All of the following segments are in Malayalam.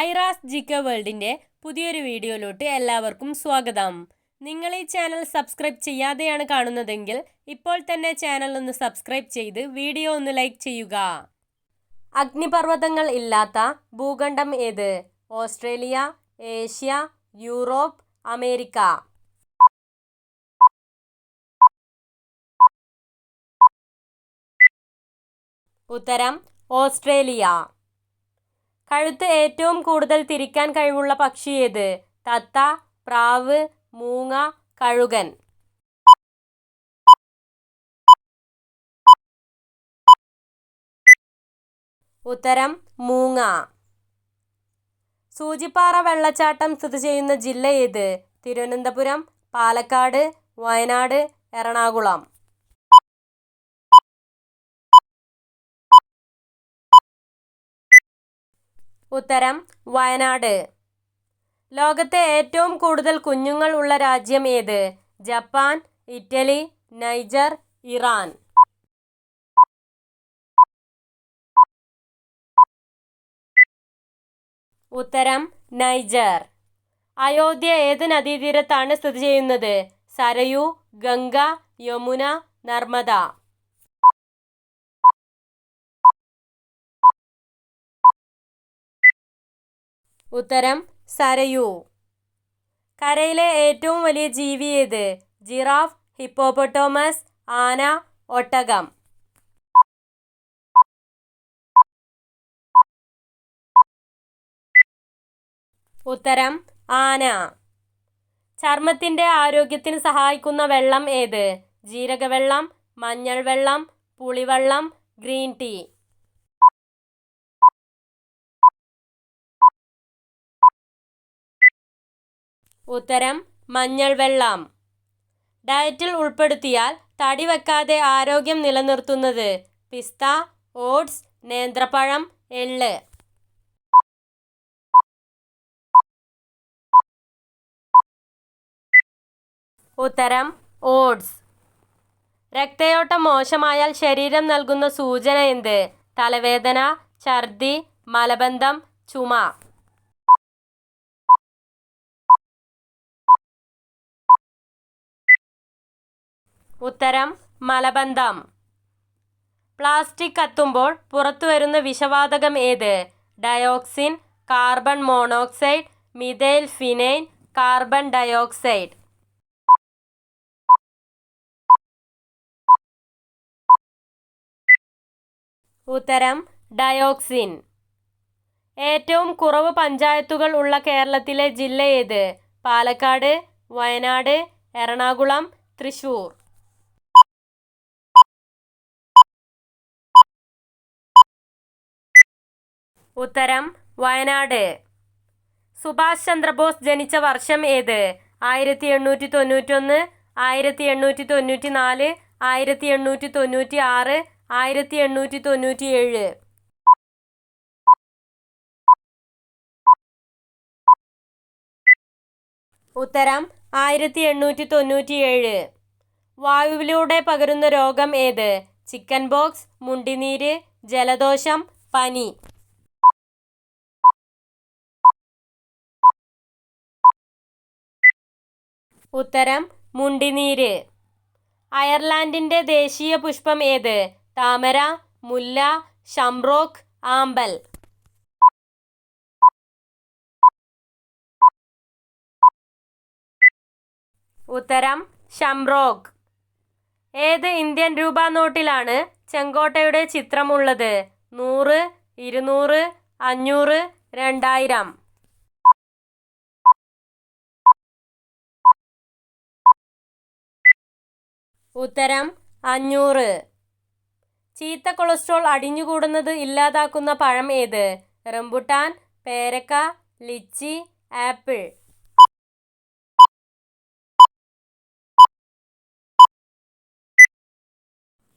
ഐറാസ് ജിക്ക വേൾഡിന്റെ പുതിയൊരു വീഡിയോയിലോട്ട് എല്ലാവർക്കും സ്വാഗതം. നിങ്ങൾ ഈ ചാനൽ സബ്സ്ക്രൈബ് ചെയ്യാതെയാണ് കാണുന്നതെങ്കിൽ ഇപ്പോൾ തന്നെ ചാനൽ ഒന്ന് സബ്സ്ക്രൈബ് ചെയ്ത് വീഡിയോ ഒന്ന് ലൈക്ക് ചെയ്യുക. അഗ്നിപർവതങ്ങൾ ഇല്ലാത്ത ഭൂഖണ്ഡം ഏത്? Australia Asia Europe America. ഉത്തരം ഓസ്ട്രേലിയ. കഴുത്ത് ഏറ്റവും കൂടുതൽ തിരിക്കാൻ കഴിവുള്ള പക്ഷി ഏത്? തത്ത പ്രാവ് മൂങ്ങ കഴുകൻ. ഉത്തരം മൂങ്ങ. സൂചിപ്പാറ വെള്ളച്ചാട്ടം സ്ഥിതി ചെയ്യുന്ന ജില്ല ഏത്? തിരുവനന്തപുരം പാലക്കാട് വയനാട് എറണാകുളം. ഉത്തരം വയനാട്. ലോകത്തെ ഏറ്റവും കൂടുതൽ കുഞ്ഞുങ്ങൾ ഉള്ള രാജ്യം ഏത്? Japan Italy Niger Iran. ഉത്തരം നൈജർ. അയോധ്യ ഏത് നദീതീരത്താണ് സ്ഥിതി ചെയ്യുന്നത്? സരയു ഗംഗ യമുന നർമ്മദ. ഉത്തരം സരയു. കരയിലെ ഏറ്റവും വലിയ ജീവി ഏത്? ജിറാഫ് ഹിപ്പോപ്പൊട്ടോമസ് ആന ഒട്ടകം. ഉത്തരം ആന. ചർമ്മത്തിന്റെ ആരോഗ്യത്തിന് സഹായിക്കുന്ന വെള്ളം ഏത്? ജീരകവെള്ളം മഞ്ഞൾ വെള്ളം പുളിവെള്ളം ഗ്രീൻ ടീ. ഉത്തരം മഞ്ഞൾ വെള്ളം. ഡയറ്റിൽ ഉൾപ്പെടുത്തിയാൽ തടി വെക്കാതെ ആരോഗ്യം നിലനിർത്തുന്നത് പിസ്ത ഓട്സ് നേന്ത്രപ്പഴം എള്ള്. ഉത്തരം ഓട്സ്. രക്തയോട്ടം മോശമായാൽ ശരീരം നൽകുന്ന സൂചന എന്ത്? തലവേദന ഛർദി മലബന്ധം ചുമ. ഉത്തരം മലബന്ധം. പ്ലാസ്റ്റിക് കത്തുമ്പോൾ പുറത്തുവരുന്ന വിഷവാതകം ഏത്? Dioxin carbon monoxide methyl phenine carbon dioxide. ഉത്തരം ഡയോക്സിൻ. ഏറ്റവും കുറവ് പഞ്ചായത്തുകൾ ഉള്ള കേരളത്തിലെ ജില്ല ഏത്? പാലക്കാട് വയനാട് എറണാകുളം തൃശൂർ. ഉത്തരം വയനാട്. സുഭാഷ് ചന്ദ്രബോസ് ജനിച്ച വർഷം ഏത്? ആയിരത്തി എണ്ണൂറ്റി തൊണ്ണൂറ്റൊന്ന് ആയിരത്തി എണ്ണൂറ്റി തൊണ്ണൂറ്റി നാല് ആയിരത്തി എണ്ണൂറ്റി തൊണ്ണൂറ്റി ആറ് ആയിരത്തി എണ്ണൂറ്റി തൊണ്ണൂറ്റി ഏഴ് ഉത്തരം ആയിരത്തി എണ്ണൂറ്റി തൊണ്ണൂറ്റി ഏഴ് വായുവിലൂടെ പകരുന്ന രോഗം ഏത്? ചിക്കൻ ബോക്സ് മുണ്ടിനീര് ജലദോഷം പനി. ഉത്തരം മുണ്ടിനീര്. അയർലാൻഡിന്റെ ദേശീയ പുഷ്പം ഏത്? താമര മുല്ല ഷംറോക്ക് ആമ്പൽ. ഉത്തരം ഷംറോക്ക് ഏത് ഇന്ത്യൻ രൂപ നോട്ടിലാണ് ചെങ്കോട്ടയുടെ ചിത്രമുള്ളത്? നൂറ് ഇരുന്നൂറ് അഞ്ഞൂറ് രണ്ടായിരം. ഉത്തരം അഞ്ഞൂറ്. ചീത്ത കൊളസ്ട്രോൾ അടിഞ്ഞുകൂടുന്നത് ഇല്ലാതാക്കുന്ന പഴം ഏത്? റംബുട്ടാൻ പേരക്ക ലിച്ചി ആപ്പിൾ.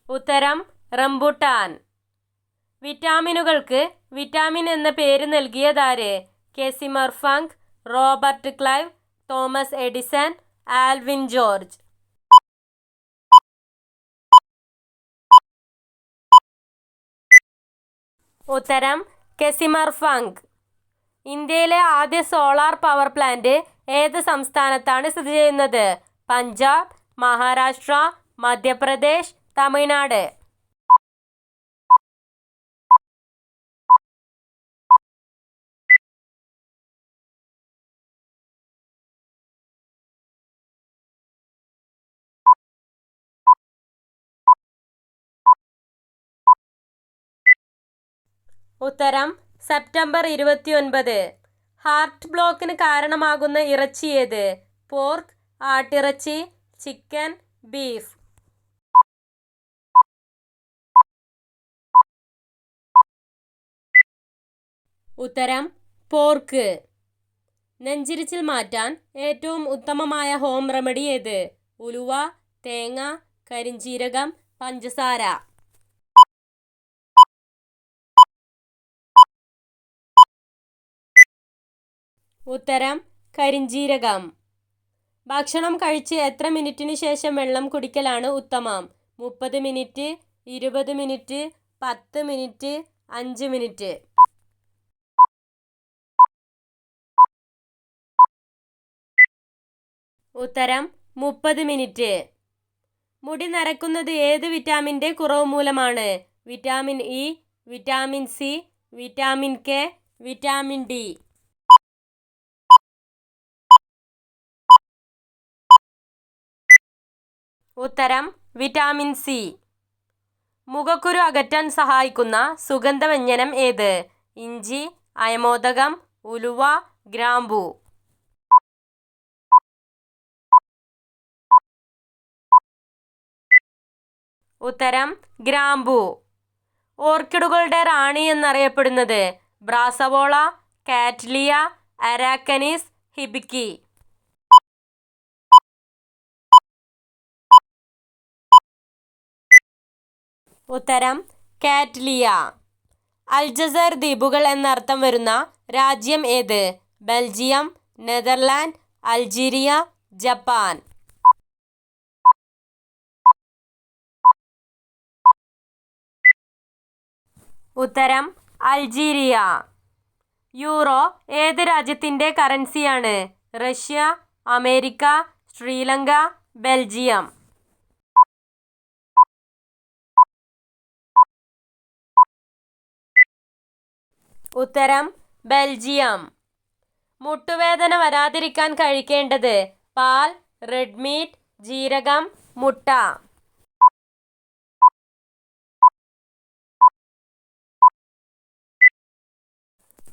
ഉത്തരം റംബുട്ടാൻ. വിറ്റാമിനുകൾക്ക് വിറ്റാമിൻ എന്ന പേര് നൽകിയതാര്? Casimir Funk Robert Clive Thomas Edison Alvin George. ഉത്തരം കെസിമർ ഫങ്ക്. ഇന്ത്യയിലെ ആദ്യ സോളാർ പവർ പ്ലാന്റ് ഏത് സംസ്ഥാനത്താണ് സ്ഥിതി ചെയ്യുന്നത്? പഞ്ചാബ് മഹാരാഷ്ട്ര മധ്യപ്രദേശ് തമിഴ്നാട്. ഉത്തരം സെപ്റ്റംബർ ഇരുപത്തിയൊൻപത്. ഹാർട്ട് ബ്ലോക്കിന് കാരണമാകുന്ന ഇറച്ചി ഏത്? പോർക്ക് ആട്ടിറച്ചി ചിക്കൻ ബീഫ്. ഉത്തരം പോർക്ക്. നെഞ്ചിരിച്ചിൽ മാറ്റാൻ ഏറ്റവും ഉത്തമമായ ഹോം റെമഡി ഏത്? ഉലുവ തേങ്ങ കരിഞ്ചീരകം പഞ്ചസാര. ഉത്തരം കരിഞ്ജീരകം ഭക്ഷണം കഴിച്ച് എത്ര മിനിറ്റിന് ശേഷം വെള്ളം കുടിക്കലാണ് ഉത്തമം? മുപ്പത് മിനിറ്റ് ഇരുപത് മിനിറ്റ് പത്ത് മിനിറ്റ് അഞ്ച് മിനിറ്റ്. ഉത്തരം മുപ്പത് മിനിറ്റ്. മുടി നരക്കുന്നത് ഏത് വിറ്റാമിന്റെ കുറവ് മൂലമാണ്? Vitamin E vitamin C vitamin K vitamin D. ഉത്തരം വിറ്റാമിൻ സി. മുഖക്കുരു അകറ്റാൻ സഹായിക്കുന്ന സുഗന്ധവ്യഞ്ജനം ഏത്? ഇഞ്ചി അയമോദകം ഉലുവ ഗ്രാമ്പൂ. ഉത്തരം ഗ്രാമ്പൂ. ഓർക്കിഡുകളുടെ റാണി എന്നറിയപ്പെടുന്നത് ബ്രാസവോള കാറ്റ്ലിയ അരാക്കനീസ് ഹിബിക്കി. ഉത്തരം കാറ്റ്ലിയ. അൽജസർ ദ്വീപുകൾ എന്നർത്ഥം വരുന്ന രാജ്യം ഏത്? Belgium Netherland Algeria Japan. ഉത്തരം അൾജീരിയ യൂറോ ഏത് രാജ്യത്തിന്റെ കറൻസിയാണ് റഷ്യ അമേരിക്ക ശ്രീലങ്ക ബെൽജിയം. ഉത്തരം ബെൽജിയം. മുട്ടുവേദന വരാതിരിക്കാൻ കഴിക്കേണ്ടത് പാൽ റെഡ് മീറ്റ് ജീരകം മുട്ട.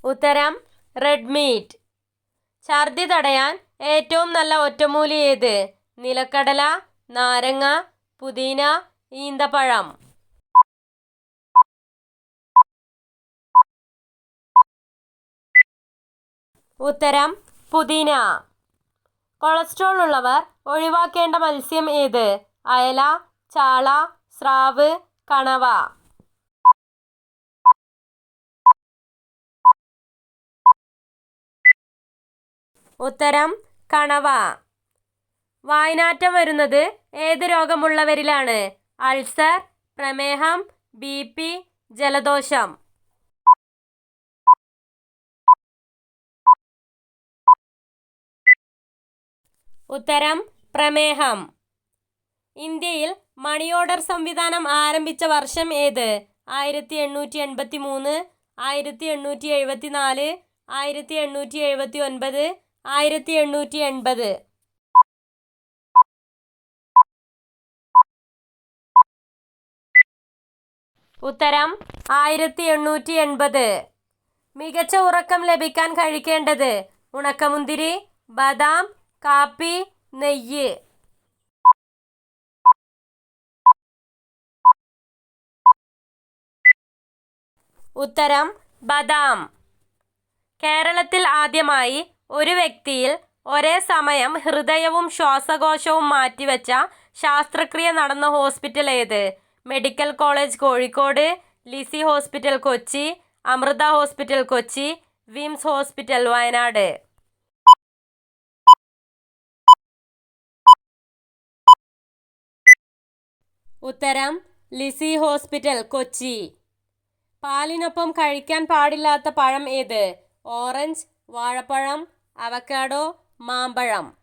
ഉത്തരം റെഡ് മീറ്റ്. ഛർദി തടയാൻ ഏറ്റവും നല്ല ഒറ്റമൂലി ഏത്? നിലക്കടല നാരങ്ങ പുതിന ഈന്തപ്പഴം. ഉത്തരം പുതിന. കൊളസ്ട്രോൾ ഉള്ളവർ ഒഴിവാക്കേണ്ട മത്സ്യം ഏത്? അയല ചാള സ്രാവ് കണവ. ഉത്തരം കണവ. വായനാറ്റം വരുന്നത് ഏത് രോഗമുള്ളവരിലാണ്? അൾസർ പ്രമേഹം ബി ജലദോഷം. ഉത്തരം പ്രമേഹം. ഇന്ത്യയിൽ മണി ഓർഡർ സംവിധാനം ആരംഭിച്ച വർഷം ഏത്? ആയിരത്തി എണ്ണൂറ്റി എൺപത്തി മൂന്ന് ആയിരത്തി എണ്ണൂറ്റി എഴുപത്തി നാല് ആയിരത്തി എണ്ണൂറ്റി എഴുപത്തി ഒൻപത് ആയിരത്തി എണ്ണൂറ്റി എൺപത് ഉത്തരം ആയിരത്തി എണ്ണൂറ്റി എൺപത് മികച്ച ഉറക്കം ലഭിക്കാൻ കഴിക്കേണ്ടത് ഉണക്കമുന്തിരി ബദാം കാപ്പി നെയ്യ്. ഉത്തരം ബദാം. കേരളത്തിൽ ആദ്യമായി ഒരു വ്യക്തിയിൽ ഒരേ സമയം ഹൃദയവും ശ്വാസകോശവും മാറ്റിവെച്ച ശാസ്ത്രക്രിയ നടന്ന ഹോസ്പിറ്റൽ ഏത്? Medical college Kozhikode Lisie hospital Kochi Amrita hospital Kochi VIMS hospital Wayanad. ഉത്തരം ലിസി ഹോസ്പിറ്റൽ കൊച്ചി. പാലിനൊപ്പം കഴിക്കാൻ പാടില്ലാത്ത പഴം ഏത്? ഓറഞ്ച് വാഴപ്പഴം അവക്കാഡോ മാമ്പഴം.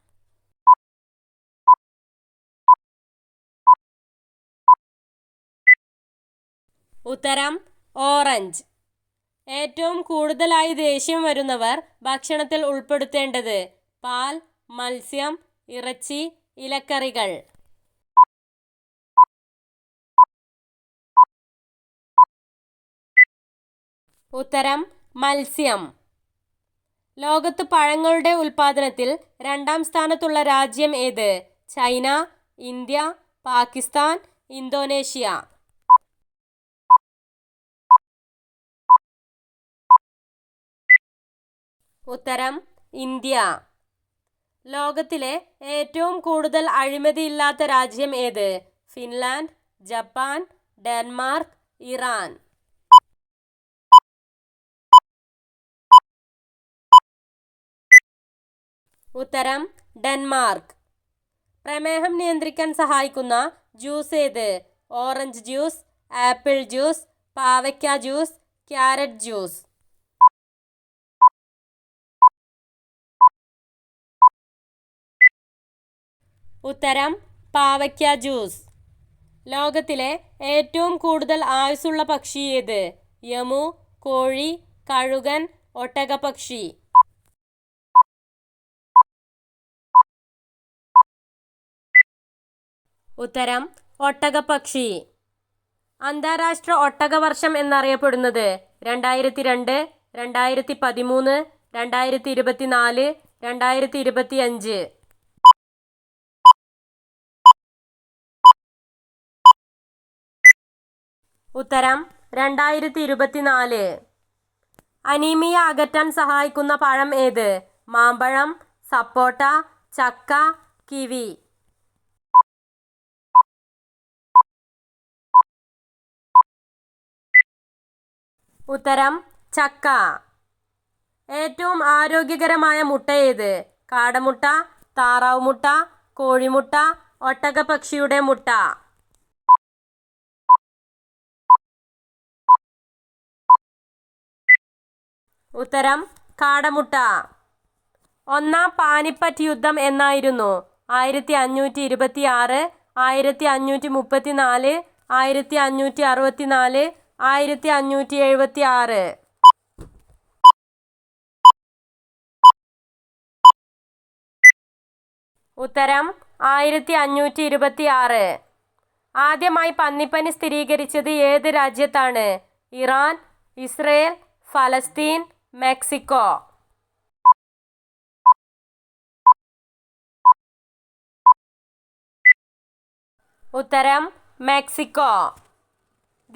ഉത്തരം ഓറഞ്ച്. ഏറ്റവും കൂടുതലായി ദേഷ്യം വരുന്നവർ ഭക്ഷണത്തിൽ ഉൾപ്പെടുത്തേണ്ടത് പാൽ മത്സ്യം ഇറച്ചി ഇലക്കറികൾ. ഉത്തരം മത്സ്യം. ലോകത്ത് പഴങ്ങളുടെ ഉൽപാദനത്തിൽ രണ്ടാം സ്ഥാനത്തുള്ള രാജ്യം ഏത്? China India Pakistan Indonesia. ഉത്തരം ഇന്ത്യ. ലോകത്തിലെ ഏറ്റവും കൂടുതൽ അഴിമതിയില്ലാത്ത രാജ്യം ഏത്? Finland Japan Denmark Iran. ഉത്തരം ഡെൻമാർക്ക്. പ്രമേഹം നിയന്ത്രിക്കാൻ സഹായിക്കുന്ന ജ്യൂസ് ഏത്? ഓറഞ്ച് ജ്യൂസ് ആപ്പിൾ ജ്യൂസ് പാവയ്ക്ക ജ്യൂസ് ക്യാരറ്റ് ജ്യൂസ്. ഉത്തരം പാവയ്ക്ക ജ്യൂസ്. ലോകത്തിലെ ഏറ്റവും കൂടുതൽ ആയുസ്സുള്ള പക്ഷി ഏത്? യമു കോഴി കഴുകൻ ഒട്ടകപക്ഷി ഉത്തരം ഒട്ടകപ്പക്ഷി. അന്താരാഷ്ട്ര ഒട്ടകവർഷം എന്നറിയപ്പെടുന്നത് രണ്ടായിരത്തി രണ്ട് രണ്ടായിരത്തി പതിമൂന്ന് രണ്ടായിരത്തി ഇരുപത്തിനാല് രണ്ടായിരത്തി ഇരുപത്തി അഞ്ച് ഉത്തരം രണ്ടായിരത്തി ഇരുപത്തിനാല് അനീമിയ അകറ്റാൻ സഹായിക്കുന്ന പഴം ഏത്? മാമ്പഴം സപ്പോട്ട ചക്ക കിവി. ഉത്തരം ചക്ക. ഏറ്റവും ആരോഗ്യകരമായ മുട്ട ഏത്? കാടമുട്ട താറാവ് മുട്ട കോഴിമുട്ട ഒട്ടകപക്ഷിയുടെ മുട്ട. ഉത്തരം കാടമുട്ട. ഒന്നാം പാനിപ്പറ്റ് യുദ്ധം എന്നായിരുന്നു. ആയിരത്തി അഞ്ഞൂറ്റി ഇരുപത്തി ആറ് ആയിരത്തി അഞ്ഞൂറ്റി മുപ്പത്തി നാല് ആയിരത്തി അഞ്ഞൂറ്റി അറുപത്തി നാല് ആയിരത്തി അഞ്ഞൂറ്റി എഴുപത്തി ആറ് ഉത്തരം ആയിരത്തി അഞ്ഞൂറ്റി ഇരുപത്തി ആറ് ആദ്യമായി പന്നിപ്പനി സ്ഥിരീകരിച്ചത് ഏത് രാജ്യത്താണ്? Iran Israel Palestine Mexico. ഉത്തരം മെക്സിക്കോ.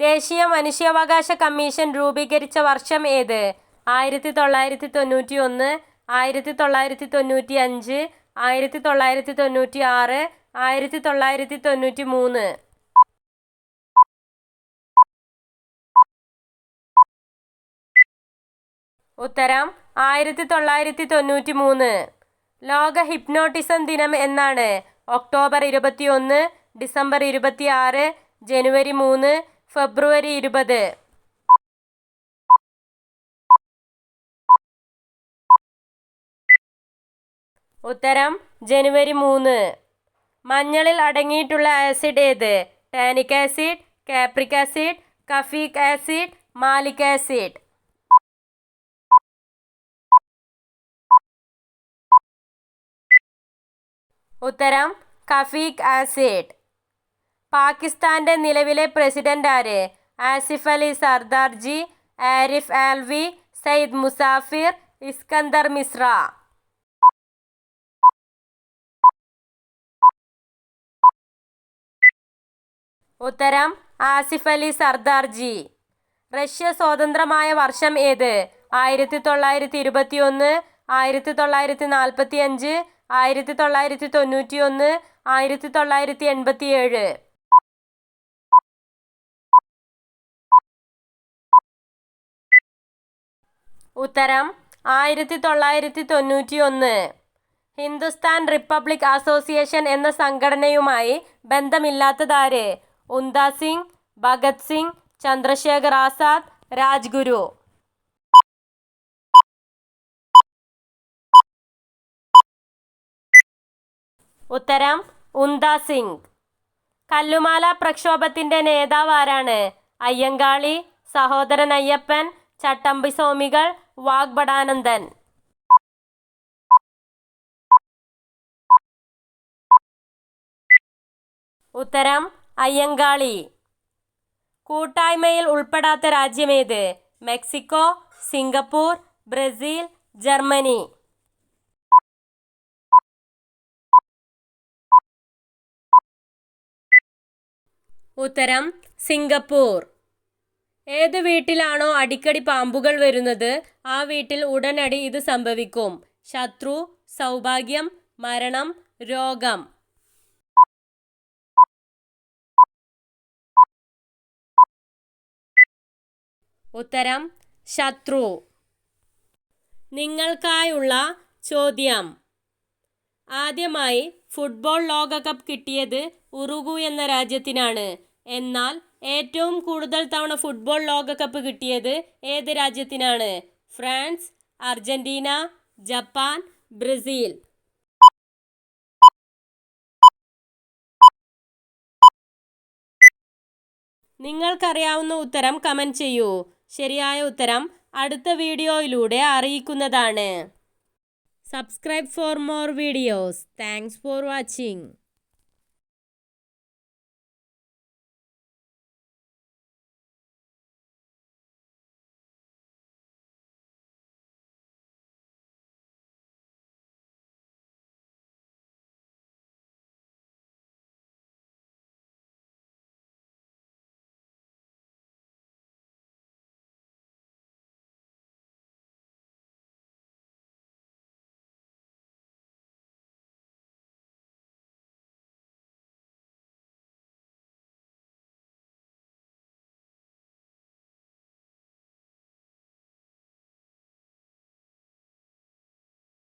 ദേശീയ മനുഷ്യാവകാശ കമ്മീഷൻ രൂപീകരിച്ച വർഷം ഏത്? ആയിരത്തി തൊള്ളായിരത്തി തൊണ്ണൂറ്റി ഒന്ന് ആയിരത്തി തൊള്ളായിരത്തി തൊണ്ണൂറ്റി അഞ്ച് ആയിരത്തി തൊള്ളായിരത്തി തൊണ്ണൂറ്റി ആറ് ആയിരത്തി തൊള്ളായിരത്തി തൊണ്ണൂറ്റി മൂന്ന് ഉത്തരം ആയിരത്തി തൊള്ളായിരത്തി തൊണ്ണൂറ്റി മൂന്ന് ലോക ഹിപ്നോട്ടിസം ദിനം എന്നാണ് ഒക്ടോബർ ഇരുപത്തി ഒന്ന് ഡിസംബർ ഇരുപത്തി ആറ് ജനുവരി മൂന്ന് ഫെബ്രുവരി ഇരുപത്. ഉത്തരം ജനുവരി മൂന്ന്. മഞ്ഞളിൽ അടങ്ങിയിട്ടുള്ള ആസിഡ് ഏത്? Tannic acid capric acid caffeic acid malic acid. ഉത്തരം കഫീക് ആസിഡ്. പാകിസ്ഥാന്റെ നിലവിലെ പ്രസിഡന്റ് ആര്? ആസിഫ് അലി സർദാർജി ആരിഫ് ആൽവി സയ്യിദ് മുസാഫിർ ഇസ്കന്ദർ മിശ്ര. ഉത്തരം ആസിഫ് അലി സർദാർജി റഷ്യ സ്വതന്ത്രമായ വർഷം ഏത്? ആയിരത്തി തൊള്ളായിരത്തി ഇരുപത്തി ഒന്ന് ആയിരത്തി തൊള്ളായിരത്തി നാൽപ്പത്തി അഞ്ച് ആയിരത്തി തൊള്ളായിരത്തി തൊണ്ണൂറ്റി ഒന്ന് ആയിരത്തി തൊള്ളായിരത്തി എൺപത്തി ഏഴ് ഉത്തരം ആയിരത്തി തൊള്ളായിരത്തി തൊണ്ണൂറ്റി ഒന്ന് ഹിന്ദുസ്ഥാൻ റിപ്പബ്ലിക് അസോസിയേഷൻ എന്ന സംഘടനയുമായി ബന്ധമില്ലാത്തതാര്? ഉന്താ സിംഗ് ഭഗത് സിംഗ് ചന്ദ്രശേഖർ ആസാദ് രാജ്ഗുരു. ഉത്തരം ഉന്താ സിംഗ്. കല്ലുമാല പ്രക്ഷോഭത്തിന്റെ നേതാവ് ആരാണ് അയ്യങ്കാളി സഹോദരൻ അയ്യപ്പൻ ചട്ടമ്പി സ്വാമികൾ വാഗ്ഭടാനന്ദൻ ഉത്തരം അയ്യങ്കാളി. കൂട്ടായ്മയിൽ ഉൾപ്പെടാത്ത രാജ്യമേത്? Mexico Singapore Brazil Germany. ഉത്തരം സിംഗപ്പൂർ. ഏത് വീട്ടിലാണോ അടിക്കടി പാമ്പുകൾ വരുന്നത് ആ വീട്ടിൽ ഉടനടി ഇത് സംഭവിക്കും. ശത്രു സൗഭാഗ്യം മരണം രോഗം. ഉത്തരം ശത്രു. നിങ്ങൾക്കായുള്ള ചോദ്യം. ആദ്യമായി ഫുട്ബോൾ ലോകകപ്പ് കിട്ടിയത് ഉറുഗു എന്ന രാജ്യത്തിനാണ്. എന്നാൽ ഏറ്റവും കൂടുതൽ തവണ ഫുട്ബോൾ ലോകകപ്പ് കിട്ടിയത് ഏത് രാജ്യത്തിനാണ്? France Argentina Japan Brazil. നിങ്ങൾക്കറിയാവുന്ന ഉത്തരം കമന്റ് ചെയ്യൂ. ശരിയായ ഉത്തരം അടുത്ത വീഡിയോയിലൂടെ അറിയിക്കുന്നതാണ്. Subscribe for more videos. Thanks for watching.